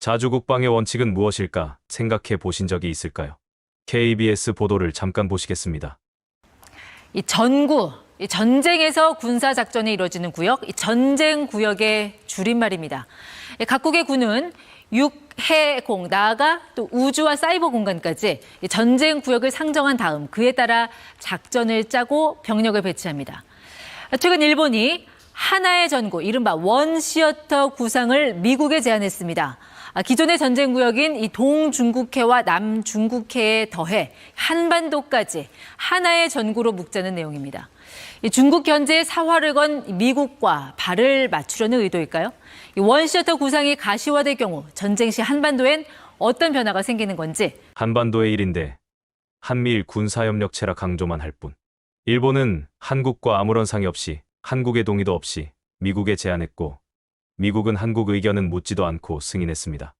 자주국방의 원칙은 무엇일까 생각해 보신 적이 있을까요? KBS 보도를 잠깐 보시겠습니다. 이 전구, 이 전쟁에서 군사 작전이 이루어지는 구역, 이 전쟁 구역의 줄임말입니다. 이 각국의 군은 육해공 나아가 또 우주와 사이버 공간까지 이 전쟁 구역을 상정한 다음 그에 따라 작전을 짜고 병력을 배치합니다. 최근 일본이 하나의 전구, 이른바 원시어터 구상을 미국에 제안했습니다. 아, 기존의 전쟁 구역인 이 동중국해와 남중국해에 더해 한반도까지 하나의 전구로 묶자는 내용입니다. 이 중국 견제에 사활을 건 미국과 발을 맞추려는 의도일까요? 이 원시어터 구상이 가시화될 경우 전쟁 시 한반도엔 어떤 변화가 생기는 건지 한반도의 일인데 한미일 군사협력체라 강조만 할 뿐. 일본은 한국과 아무런 상의 없이 한국의 동의도 없이 미국에 제안했고 미국은 한국 의견은 묻지도 않고 승인했습니다.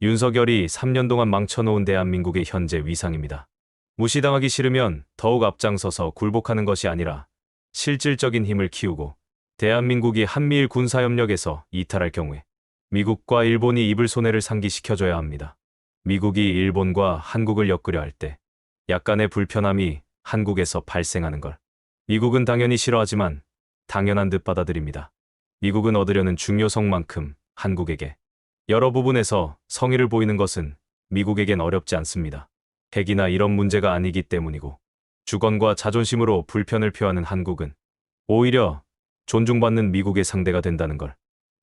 윤석열이 3년 동안 망쳐놓은 대한민국의 현재 위상입니다. 무시당하기 싫으면 더욱 앞장서서 굴복하는 것이 아니라 실질적인 힘을 키우고 대한민국이 한미일 군사협력에서 이탈할 경우에 미국과 일본이 입을 손해를 상기시켜줘야 합니다. 미국이 일본과 한국을 엮으려 할 때 약간의 불편함이 한국에서 발생하는 걸 미국은 당연히 싫어하지만 당연한 듯 받아들입니다. 미국은 얻으려는 중요성만큼 한국에게 여러 부분에서 성의를 보이는 것은 미국에겐 어렵지 않습니다. 핵이나 이런 문제가 아니기 때문이고 주권과 자존심으로 불편을 표하는 한국은 오히려 존중받는 미국의 상대가 된다는 걸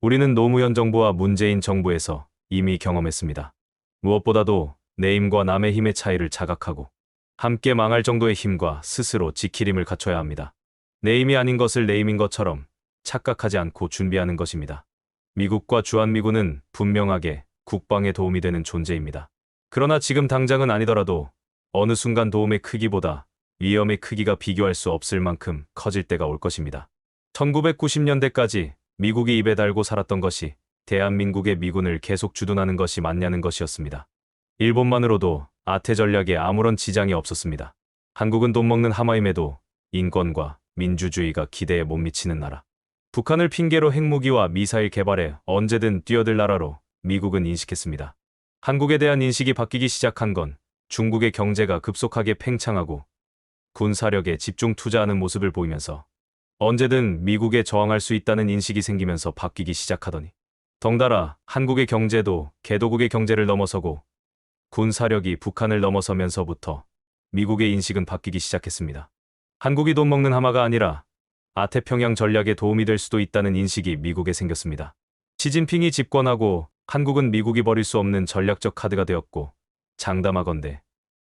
우리는 노무현 정부와 문재인 정부에서 이미 경험했습니다. 무엇보다도 내 힘과 남의 힘의 차이를 자각하고 함께 망할 정도의 힘과 스스로 지킬 힘을 갖춰야 합니다. 내 힘이 아닌 것을 내 힘인 것처럼 착각하지 않고 준비하는 것입니다. 미국과 주한미군은 분명하게 국방에 도움이 되는 존재입니다. 그러나 지금 당장은 아니더라도 어느 순간 도움의 크기보다 위험의 크기가 비교할 수 없을 만큼 커질 때가 올 것입니다. 1990년대까지 미국이 입에 달고 살았던 것이 대한민국의 미군을 계속 주둔하는 것이 맞냐는 것이었습니다. 일본만으로도 아태 전략에 아무런 지장이 없었습니다. 한국은 돈 먹는 하마임에도 인권과 민주주의가 기대에 못 미치는 나라. 북한을 핑계로 핵무기와 미사일 개발에 언제든 뛰어들 나라로 미국은 인식했습니다. 한국에 대한 인식이 바뀌기 시작한 건 중국의 경제가 급속하게 팽창하고 군사력에 집중 투자하는 모습을 보이면서 언제든 미국에 저항할 수 있다는 인식이 생기면서 바뀌기 시작하더니 덩달아 한국의 경제도 개도국의 경제를 넘어서고 군사력이 북한을 넘어서면서부터 미국의 인식은 바뀌기 시작했습니다. 한국이 돈 먹는 하마가 아니라 아태평양 전략에 도움이 될 수도 있다는 인식이 미국에 생겼습니다. 시진핑이 집권하고 한국은 미국이 버릴 수 없는 전략적 카드가 되었고 장담하건대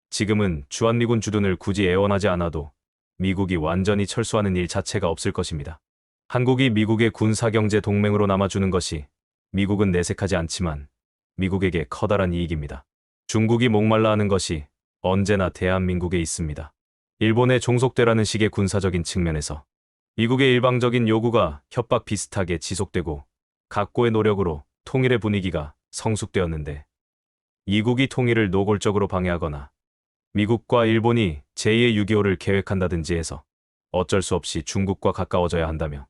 지금은 주한미군 주둔을 굳이 애원하지 않아도 미국이 완전히 철수하는 일 자체가 없을 것입니다. 한국이 미국의 군사경제 동맹으로 남아주는 것이 미국은 내색하지 않지만 미국에게 커다란 이익입니다. 중국이 목말라 하는 것이 언제나 대한민국에 있습니다. 일본에 종속되라는 식의 군사적인 측면에서 미국의 일방적인 요구가 협박 비슷하게 지속되고 각고의 노력으로 통일의 분위기가 성숙되었는데 이국이 통일을 노골적으로 방해하거나 미국과 일본이 제2의 6.25를 계획한다든지 해서 어쩔 수 없이 중국과 가까워져야 한다며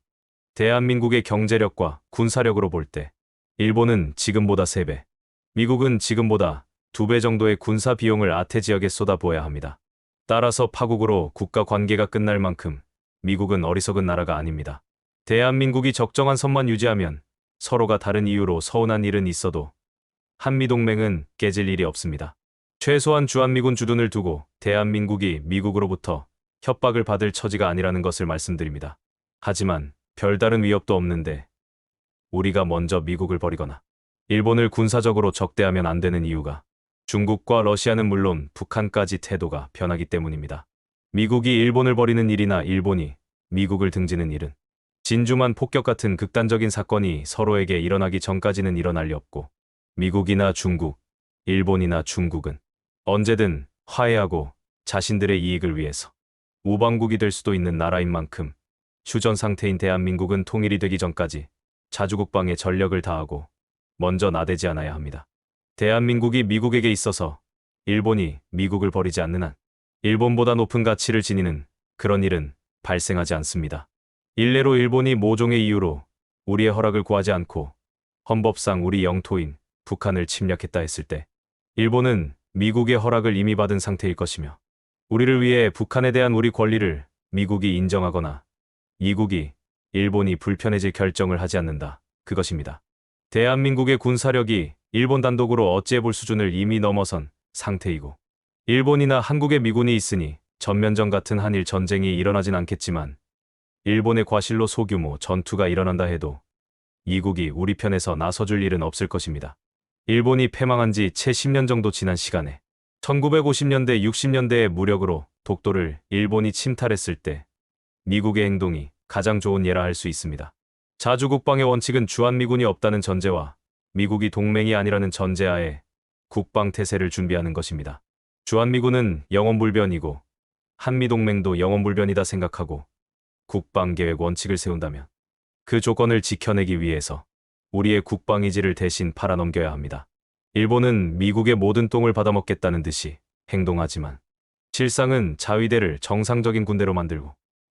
대한민국의 경제력과 군사력으로 볼 때 일본은 지금보다 3배, 미국은 지금보다 2배 정도의 군사 비용을 아태 지역에 쏟아부어야 합니다. 따라서 파국으로 국가 관계가 끝날 만큼 미국은 어리석은 나라가 아닙니다. 대한민국이 적정한 선만 유지하면 서로가 다른 이유로 서운한 일은 있어도 한미동맹은 깨질 일이 없습니다. 최소한 주한미군 주둔을 두고 대한민국이 미국으로부터 협박을 받을 처지가 아니라는 것을 말씀드립니다. 하지만 별다른 위협도 없는데 우리가 먼저 미국을 버리거나 일본을 군사적으로 적대하면 안 되는 이유가 중국과 러시아는 물론 북한까지 태도가 변하기 때문입니다. 미국이 일본을 버리는 일이나 일본이 미국을 등지는 일은 진주만 폭격 같은 극단적인 사건이 서로에게 일어나기 전까지는 일어날 리 없고 미국이나 중국, 일본이나 중국은 언제든 화해하고 자신들의 이익을 위해서 우방국이 될 수도 있는 나라인 만큼 휴전 상태인 대한민국은 통일이 되기 전까지 자주국방에 전력을 다하고 먼저 나대지 않아야 합니다. 대한민국이 미국에게 있어서 일본이 미국을 버리지 않는 한 일본보다 높은 가치를 지니는 그런 일은 발생하지 않습니다. 일례로 일본이 모종의 이유로 우리의 허락을 구하지 않고 헌법상 우리 영토인 북한을 침략했다 했을 때 일본은 미국의 허락을 이미 받은 상태일 것이며 우리를 위해 북한에 대한 우리 권리를 미국이 인정하거나 이국이 일본이 불편해질 결정을 하지 않는다. 그것입니다. 대한민국의 군사력이 일본 단독으로 어찌해 볼 수준을 이미 넘어선 상태이고 일본이나 한국의 미군이 있으니 전면전 같은 한일 전쟁이 일어나진 않겠지만 일본의 과실로 소규모 전투가 일어난다 해도 이국이 우리 편에서 나서줄 일은 없을 것입니다. 일본이 패망한 지 채 10년 정도 지난 시간에 1950년대 60년대의 무력으로 독도를 일본이 침탈했을 때 미국의 행동이 가장 좋은 예라 할 수 있습니다. 자주국방의 원칙은 주한미군이 없다는 전제와 미국이 동맹이 아니라는 전제하에 국방태세를 준비하는 것입니다. 주한미군은 영원불변이고 한미동맹도 영원불변이다 생각하고 국방계획 원칙을 세운다면 그 조건을 지켜내기 위해서 우리의 국방의지를 대신 팔아넘겨야 합니다. 일본은 미국의 모든 똥을 받아먹겠다는 듯이 행동하지만 실상은 자위대를 정상적인 군대로 만들고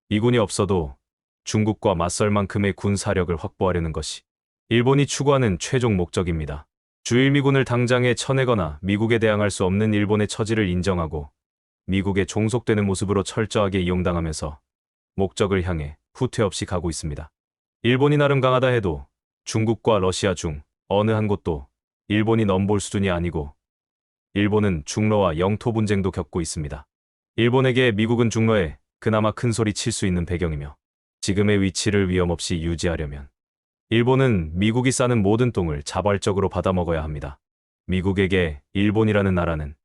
미군이 없어도 중국과 맞설 만큼의 군사력을 확보하려는 것이 일본이 추구하는 최종 목적입니다. 주일미군을 당장에 쳐내거나 미국에 대항할 수 없는 일본의 처지를 인정하고 미국에 종속되는 모습으로 철저하게 이용당하면서 목적을 향해 후퇴 없이 가고 있습니다. 일본이 나름 강하다 해도 중국과 러시아 중 어느 한 곳도 일본이 넘볼 수준이 아니고 일본은 중러와 영토 분쟁도 겪고 있습니다. 일본에게 미국은 중러에 그나마 큰 소리 칠 수 있는 배경이며 지금의 위치를 위험 없이 유지하려면 일본은 미국이 싸는 모든 똥을 자발적으로 받아먹어야 합니다. 미국에게 일본이라는 나라는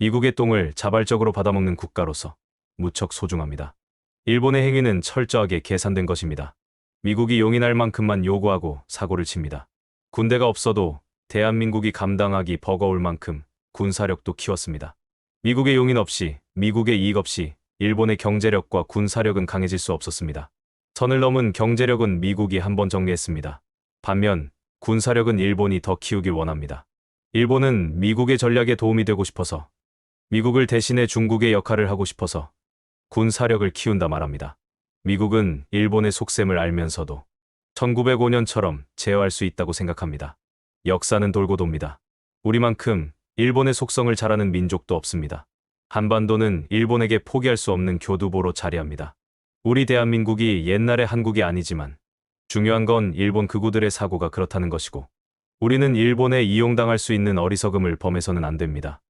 미국의 똥을 자발적으로 받아먹는 국가로서 무척 소중합니다. 일본의 행위는 철저하게 계산된 것입니다. 미국이 용인할 만큼만 요구하고 사고를 칩니다. 군대가 없어도 대한민국이 감당하기 버거울 만큼 군사력도 키웠습니다. 미국의 용인 없이, 미국의 이익 없이 일본의 경제력과 군사력은 강해질 수 없었습니다. 선을 넘은 경제력은 미국이 한번 정리했습니다. 반면 군사력은 일본이 더 키우길 원합니다. 일본은 미국의 전략에 도움이 되고 싶어서 미국을 대신해 중국의 역할을 하고 싶어서 군사력을 키운다 말합니다. 미국은 일본의 속셈을 알면서도 1905년처럼 제어할 수 있다고 생각합니다. 역사는 돌고 돕니다. 우리만큼 일본의 속성을 잘 아는 민족도 없습니다. 한반도는 일본에게 포기할 수 없는 교두보로 자리합니다. 우리 대한민국이 옛날의 한국이 아니지만 중요한 건 일본 극우들의 사고가 그렇다는 것이고 우리는 일본에 이용당할 수 있는 어리석음을 범해서는 안 됩니다.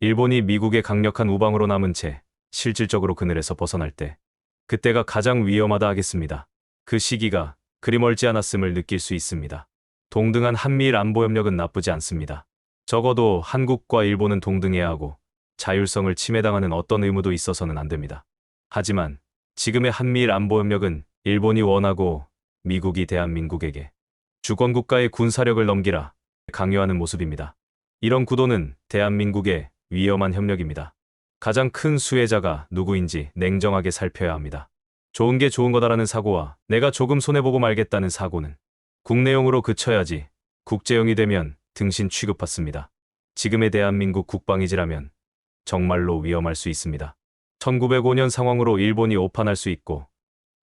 일본이 미국의 강력한 우방으로 남은 채 실질적으로 그늘에서 벗어날 때 그때가 가장 위험하다 하겠습니다. 그 시기가 그리 멀지 않았음을 느낄 수 있습니다. 동등한 한미일 안보협력은 나쁘지 않습니다. 적어도 한국과 일본은 동등해야 하고 자율성을 침해당하는 어떤 의무도 있어서는 안 됩니다. 하지만 지금의 한미일 안보협력은 일본이 원하고 미국이 대한민국에게 주권국가의 군사력을 넘기라 강요하는 모습입니다. 이런 구도는 대한민국의 위험한 협력입니다. 가장 큰 수혜자가 누구인지 냉정하게 살펴야 합니다. 좋은 게 좋은 거다라는 사고와 내가 조금 손해보고 말겠다는 사고는 국내용으로 그쳐야지 국제용이 되면 등신 취급받습니다. 지금의 대한민국 국방이지라면 정말로 위험할 수 있습니다. 1905년 상황으로 일본이 오판할 수 있고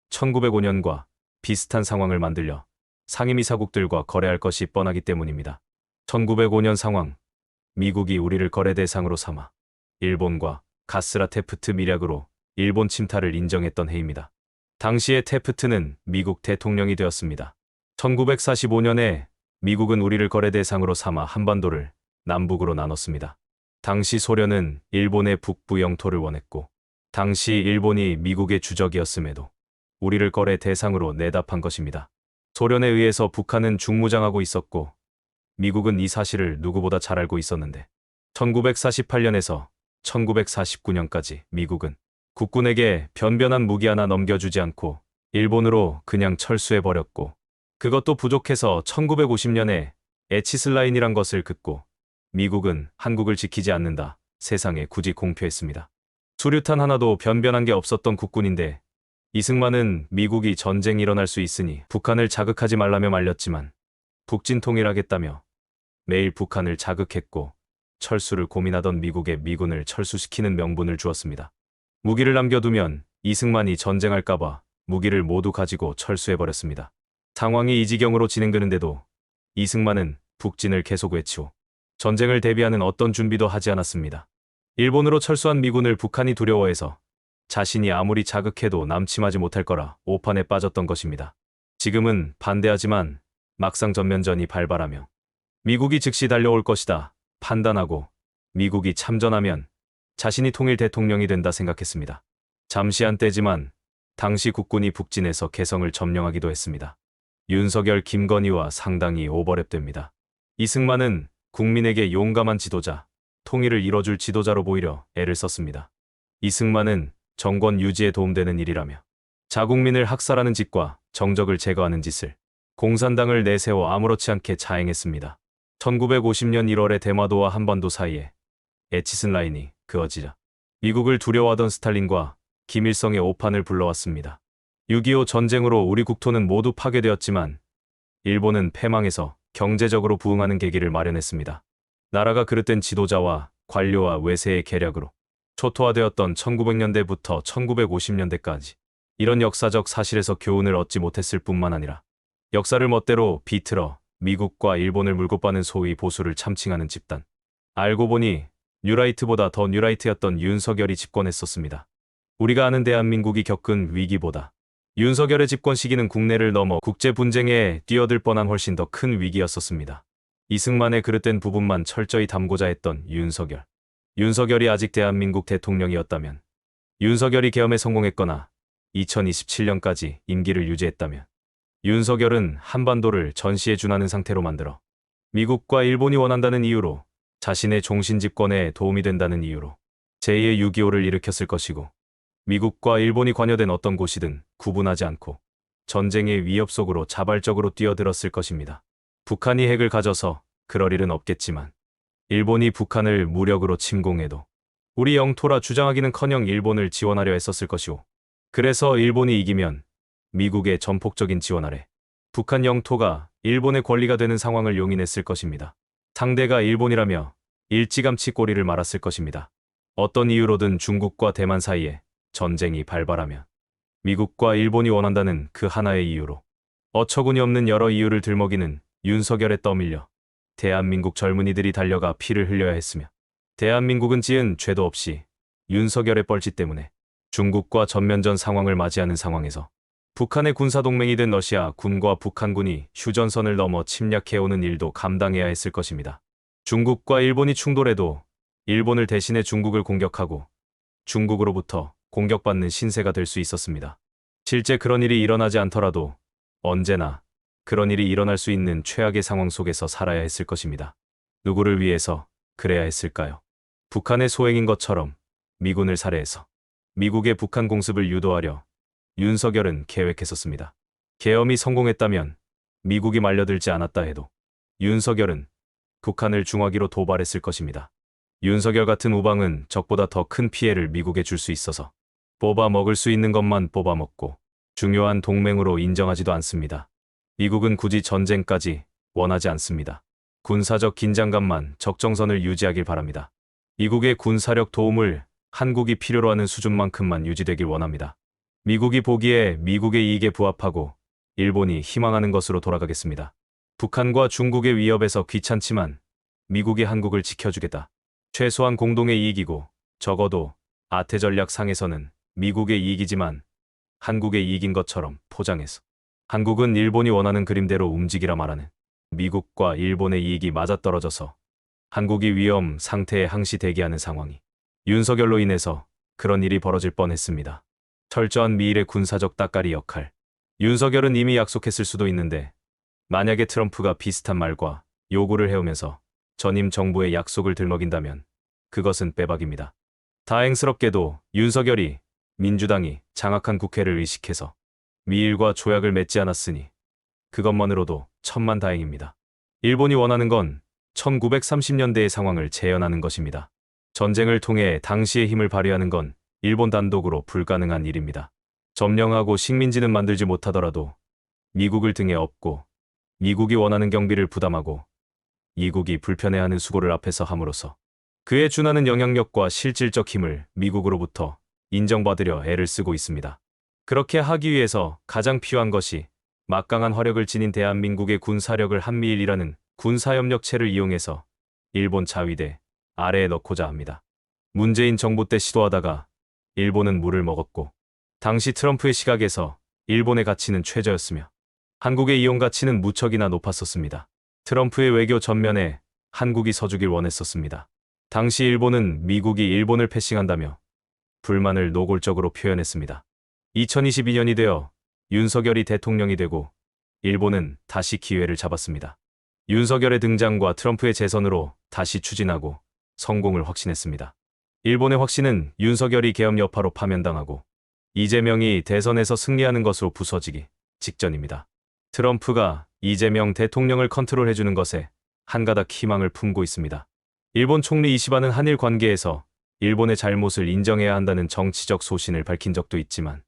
1905년과 비슷한 상황을 만들려 상임이사국들과 거래할 것이 뻔하기 때문입니다. 1905년 상황, 미국이 우리를 거래 대상으로 삼아 일본과 가스라 테프트 밀약으로 일본 침탈을 인정했던 해입니다. 당시의 테프트는 미국 대통령이 되었습니다. 1945년에 미국은 우리를 거래 대상으로 삼아 한반도를 남북으로 나눴습니다. 당시 소련은 일본의 북부 영토를 원했고, 당시 일본이 미국의 주적이었음에도 우리를 거래 대상으로 내답한 것입니다. 소련에 의해서 북한은 중무장하고 있었고, 미국은 이 사실을 누구보다 잘 알고 있었는데, 1948년에서 1949년까지 미국은 국군에게 변변한 무기 하나 넘겨주지 않고 일본으로 그냥 철수해버렸고, 그것도 부족해서 1950년에 에치슬라인이란 것을 긋고 미국은 한국을 지키지 않는다. 세상에 굳이 공표했습니다. 수류탄 하나도 변변한 게 없었던 국군인데 이승만은 미국이 전쟁 일어날 수 있으니 북한을 자극하지 말라며 말렸지만 북진 통일하겠다며 매일 북한을 자극했고 철수를 고민하던 미국에 미군을 철수시키는 명분을 주었습니다. 무기를 남겨두면 이승만이 전쟁할까봐 무기를 모두 가지고 철수해버렸습니다. 상황이 이 지경으로 진행되는데도 이승만은 북진을 계속 외치고 전쟁을 대비하는 어떤 준비도 하지 않았습니다. 일본으로 철수한 미군을 북한이 두려워해서 자신이 아무리 자극해도 남침하지 못할 거라 오판에 빠졌던 것입니다. 지금은 반대하지만 막상 전면전이 발발하며 미국이 즉시 달려올 것이다 판단하고 미국이 참전하면 자신이 통일 대통령이 된다 생각했습니다. 잠시 한때지만 당시 국군이 북진해서 개성을 점령하기도 했습니다. 윤석열, 김건희와 상당히 오버랩됩니다. 이승만은 국민에게 용감한 지도자, 통일을 이뤄줄 지도자로 보이려 애를 썼습니다. 이승만은 정권 유지에 도움되는 일이라며 자국민을 학살하는 짓과 정적을 제거하는 짓을 공산당을 내세워 아무렇지 않게 자행했습니다. 1950년 1월에 대마도와 한반도 사이에 에치슨 라인이 그어지자 미국을 두려워하던 스탈린과 김일성의 오판을 불러왔습니다. 6.25 전쟁으로 우리 국토는 모두 파괴되었지만 일본은 패망해서 경제적으로 부흥하는 계기를 마련했습니다. 나라가 그릇된 지도자와 관료와 외세의 계략으로 초토화되었던 1900년대부터 1950년대까지 이런 역사적 사실에서 교훈을 얻지 못했을 뿐만 아니라 역사를 멋대로 비틀어 미국과 일본을 물고 빠는 소위 보수를 참칭하는 집단. 알고 보니 뉴라이트보다 더 뉴라이트였던 윤석열이 집권했었습니다. 우리가 아는 대한민국이 겪은 위기보다 윤석열의 집권 시기는 국내를 넘어 국제 분쟁에 뛰어들 뻔한 훨씬 더 큰 위기였었습니다. 이승만의 그릇된 부분만 철저히 담고자 했던 윤석열. 윤석열이 아직 대한민국 대통령이었다면, 윤석열이 계엄에 성공했거나 2027년까지 임기를 유지했다면, 윤석열은 한반도를 전시에 준하는 상태로 만들어 미국과 일본이 원한다는 이유로 자신의 종신 집권에 도움이 된다는 이유로 제2의 6.25를 일으켰을 것이고 미국과 일본이 관여된 어떤 곳이든 구분하지 않고 전쟁의 위협 속으로 자발적으로 뛰어들었을 것입니다. 북한이 핵을 가져서 그럴 일은 없겠지만 일본이 북한을 무력으로 침공해도 우리 영토라 주장하기는커녕 일본을 지원하려 했었을 것이오. 그래서 일본이 이기면 미국의 전폭적인 지원 아래 북한 영토가 일본의 권리가 되는 상황을 용인했을 것입니다. 상대가 일본이라며 일찌감치 꼬리를 말았을 것입니다. 어떤 이유로든 중국과 대만 사이에 전쟁이 발발하면 미국과 일본이 원한다는 그 하나의 이유로 어처구니 없는 여러 이유를 들먹이는 윤석열에 떠밀려 대한민국 젊은이들이 달려가 피를 흘려야 했으며 대한민국은 지은 죄도 없이 윤석열의 뻘짓 때문에 중국과 전면전 상황을 맞이하는 상황에서 북한의 군사동맹이 된 러시아 군과 북한군이 휴전선을 넘어 침략해오는 일도 감당해야 했을 것입니다. 중국과 일본이 충돌해도 일본을 대신해 중국을 공격하고 중국으로부터 공격받는 신세가 될 수 있었습니다. 실제 그런 일이 일어나지 않더라도 언제나 그런 일이 일어날 수 있는 최악의 상황 속에서 살아야 했을 것입니다. 누구를 위해서 그래야 했을까요? 북한의 소행인 것처럼 미군을 살해해서 미국의 북한 공습을 유도하려 윤석열은 계획했었습니다. 계엄이 성공했다면 미국이 말려들지 않았다 해도 윤석열은 북한을 중화기로 도발했을 것입니다. 윤석열 같은 우방은 적보다 더 큰 피해를 미국에 줄 수 있어서 뽑아 먹을 수 있는 것만 뽑아 먹고 중요한 동맹으로 인정하지도 않습니다. 미국은 굳이 전쟁까지 원하지 않습니다. 군사적 긴장감만 적정선을 유지하길 바랍니다. 미국의 군사력 도움을 한국이 필요로 하는 수준만큼만 유지되길 원합니다. 미국이 보기에 미국의 이익에 부합하고 일본이 희망하는 것으로 돌아가겠습니다. 북한과 중국의 위협에서 귀찮지만 미국이 한국을 지켜주겠다. 최소한 공동의 이익이고 적어도 아태 전략 상에서는 미국의 이익이지만 한국의 이익인 것처럼 포장해서 한국은 일본이 원하는 그림대로 움직이라 말하는 미국과 일본의 이익이 맞아떨어져서 한국이 위험 상태에 항시 대기하는 상황이 윤석열로 인해서 그런 일이 벌어질 뻔했습니다. 철저한 미일의 군사적 따까리 역할. 윤석열은 이미 약속했을 수도 있는데 만약에 트럼프가 비슷한 말과 요구를 해오면서 전임 정부의 약속을 들먹인다면 그것은 빼박입니다. 다행스럽게도 윤석열이 민주당이 장악한 국회를 의식해서 미일과 조약을 맺지 않았으니 그것만으로도 천만 다행입니다. 일본이 원하는 건 1930년대의 상황을 재현하는 것입니다. 전쟁을 통해 당시의 힘을 발휘하는 건 일본 단독으로 불가능한 일입니다. 점령하고 식민지는 만들지 못하더라도 미국을 등에 업고 미국이 원하는 경비를 부담하고 미국이 불편해하는 수고를 앞에서 함으로써 그에 준하는 영향력과 실질적 힘을 미국으로부터 인정받으려 애를 쓰고 있습니다. 그렇게 하기 위해서 가장 필요한 것이 막강한 화력을 지닌 대한민국의 군사력을 한미일이라는 군사협력체를 이용해서 일본 자위대 아래에 넣고자 합니다. 문재인 정부 때 시도하다가 일본은 물을 먹었고 당시 트럼프의 시각에서 일본의 가치는 최저였으며 한국의 이용 가치는 무척이나 높았었습니다. 트럼프의 외교 전면에 한국이 서주길 원했었습니다. 당시 일본은 미국이 일본을 패싱한다며 불만을 노골적으로 표현했습니다. 2022년이 되어 윤석열이 대통령이 되고 일본은 다시 기회를 잡았습니다. 윤석열의 등장과 트럼프의 재선으로 다시 추진하고 성공을 확신했습니다. 일본의 확신은 윤석열이 계엄 여파로 파면당하고 이재명이 대선에서 승리하는 것으로 부서지기 직전입니다. 트럼프가 이재명 대통령을 컨트롤해주는 것에 한가닥 희망을 품고 있습니다. 일본 총리 이시바는 한일 관계에서 일본의 잘못을 인정해야 한다는 정치적 소신을 밝힌 적도 있지만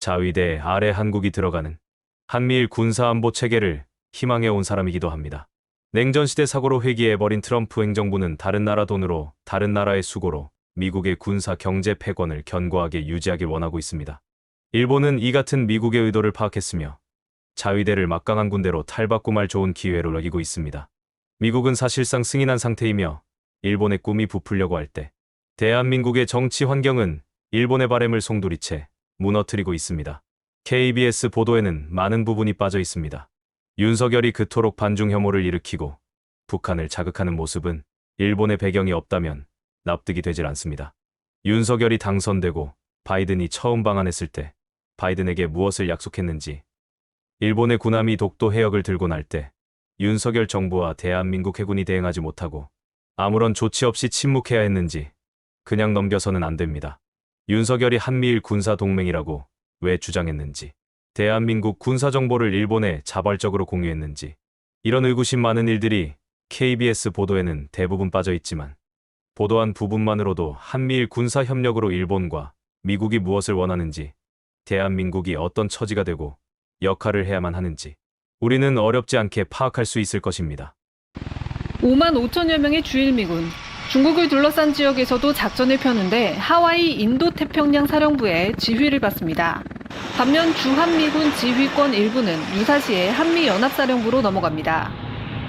자위대 아래 한국이 들어가는 한미일 군사안보 체계를 희망해온 사람이기도 합니다. 냉전시대 사고로 회귀해버린 트럼프 행정부는 다른 나라 돈으로 다른 나라의 수고로 미국의 군사 경제 패권을 견고하게 유지하길 원하고 있습니다. 일본은 이 같은 미국의 의도를 파악했으며 자위대를 막강한 군대로 탈바꿈 할 좋은 기회로 여기고 있습니다. 미국은 사실상 승인한 상태이며 일본의 꿈이 부풀려고 할 때 대한민국의 정치 환경은 일본의 바램을 송두리째 무너뜨리고 있습니다. KBS 보도에는 많은 부분이 빠져 있습니다. 윤석열이 그토록 반중 혐오를 일으키고 북한을 자극하는 모습은 일본의 배경이 없다면 납득이 되질 않습니다. 윤석열이 당선되고 바이든이 처음 방한했을 때 바이든에게 무엇을 약속했는지 일본의 군함이 독도 해역을 들고 날 때 윤석열 정부와 대한민국 해군이 대응하지 못하고 아무런 조치 없이 침묵해야 했는지 그냥 넘겨서는 안 됩니다. 윤석열이 한미일 군사 동맹이라고 왜 주장했는지 대한민국 군사 정보를 일본에 자발적으로 공유했는지 이런 의구심 많은 일들이 KBS 보도에는 대부분 빠져 있지만 보도한 부분만으로도 한미일 군사 협력으로 일본과 미국이 무엇을 원하는지 대한민국이 어떤 처지가 되고 역할을 해야만 하는지 우리는 어렵지 않게 파악할 수 있을 것입니다. 5만 5천여 명의 주일미군. 중국을 둘러싼 지역에서도 작전을 펴는데 하와이 인도태평양 사령부의 지휘를 받습니다. 반면 주한미군 지휘권 일부는 유사시에 한미연합사령부로 넘어갑니다.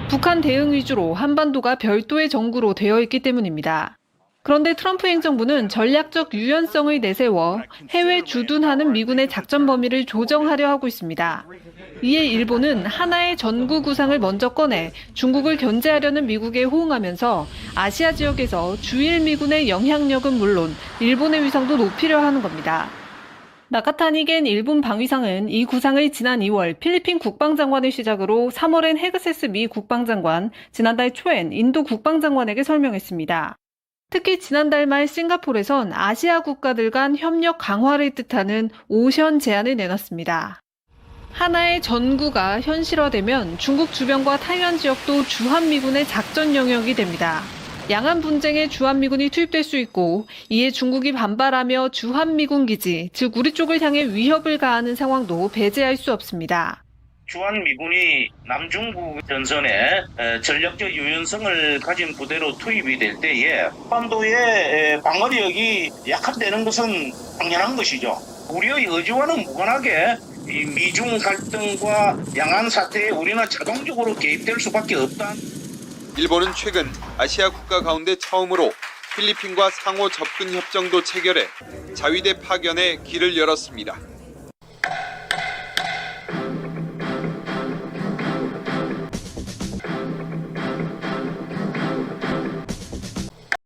북한 대응 위주로 한반도가 별도의 정구로 되어 있기 때문입니다. 그런데 트럼프 행정부는 전략적 유연성을 내세워 해외 주둔하는 미군의 작전 범위를 조정하려 하고 있습니다. 이에 일본은 하나의 전구 구상을 먼저 꺼내 중국을 견제하려는 미국에 호응하면서 아시아 지역에서 주일 미군의 영향력은 물론 일본의 위상도 높이려 하는 겁니다. 나카타니겐 일본 방위상은 이 구상을 지난 2월 필리핀 국방장관을 시작으로 3월엔 헤그세스 미 국방장관, 지난달 초엔 인도 국방장관에게 설명했습니다. 특히 지난달 말 싱가포르에선 아시아 국가들 간 협력 강화를 뜻하는 오션 제안을 내놨습니다. 하나의 전구가 현실화되면 중국 주변과 타이완 지역도 주한미군의 작전 영역이 됩니다. 양안 분쟁에 주한미군이 투입될 수 있고 이에 중국이 반발하며 주한미군 기지, 즉 우리 쪽을 향해 위협을 가하는 상황도 배제할 수 없습니다. 주한 미군이 남중국 전선에 에, 전력적 유연성을 가진 부대로 투입이 될 때에 한반도의 에, 방어력이 약화되는 것은 당연한 것이죠. 우리의 의지와는 무관하게 이 미중 갈등과 양안 사태에 우리는 자동적으로 개입될 수밖에 없다. 일본은 최근 아시아 국가 가운데 처음으로 필리핀과 상호 접근 협정도 체결해 자위대 파견에 길을 열었습니다.